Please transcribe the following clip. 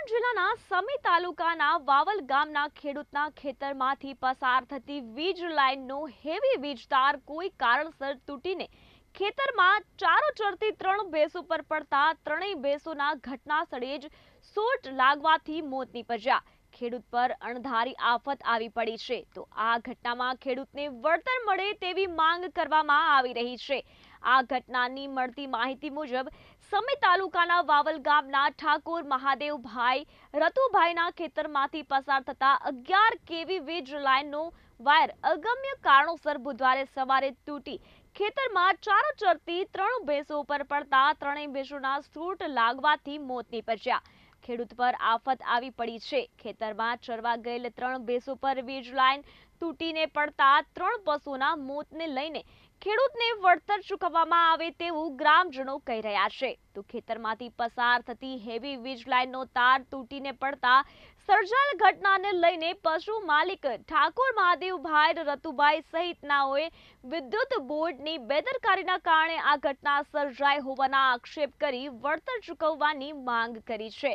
પાટણ જિલ્લાના સમી તાલુકાના વાવલ ગામના ખેડૂતના ખેતરમાંથી પસાર થતી વીજ લાઇનનો હેવી વીજતાર કોઈ કારણસર તૂટીને ખેતરમાં ચારો ચરતી ત્રણ ભેંસો પર પડતા ત્રણેય ભેંસોના ઘટના સ્થળે જ સોટ લાગવાથી મોત નીપજ્યા. ખેડૂત પર અણધારી આફત આવી પડી છે. તો આ ઘટનામાં ખેડૂતને વળતર મળે તેવી માંગ કરવામાં આવી રહી છે. આ ઘટનાની મળતી માહિતી મુજબ, સમી તાલુકાના વાવલ ગામના ઠાકોર મહાદેવભાઈ રતુભાઈના ખેતરમાંથી પસાર થતા અગિયાર કેવી વીજ લાઇનનો વાયર અગમ્ય કારણોસર બુધવારે સવારે તૂટી ખેતરમાં ચારો ચરતી ત્રણ ભેંસો ઉપર પડતા ત્રણેય ભેંસોના સૂટ લાગવાથી મોત નીપજ્યા. ખેડૂત પર આફત આવી પડી છે. ખેતરમાં ચરવા ગયેલ ત્રણ ભેંસો પર વીજ લાઇન તૂટીને પડતા ત્રણ પશુના મોતને લઈને ખેડૂતને વળતર ચૂકવવામાં આવે તેવું ગ્રામજનો કહી રહ્યા છે. તો ખેતરમાંથી પસાર થતી હેવી વીજ લાઇનનો તાર તૂટીને પડતા સર્જાયેલ ઘટનાને લઈને પશુ માલિક ઠાકોર મહાદેવભાઈ રતુભાઈ સહિતનાઓએ વિદ્યુત બોર્ડની બેદરકારીના કારણે આ ઘટના સર્જાઈ હોવાના આક્ષેપ કરી વળતર ચૂકવવાની માંગ કરી છે.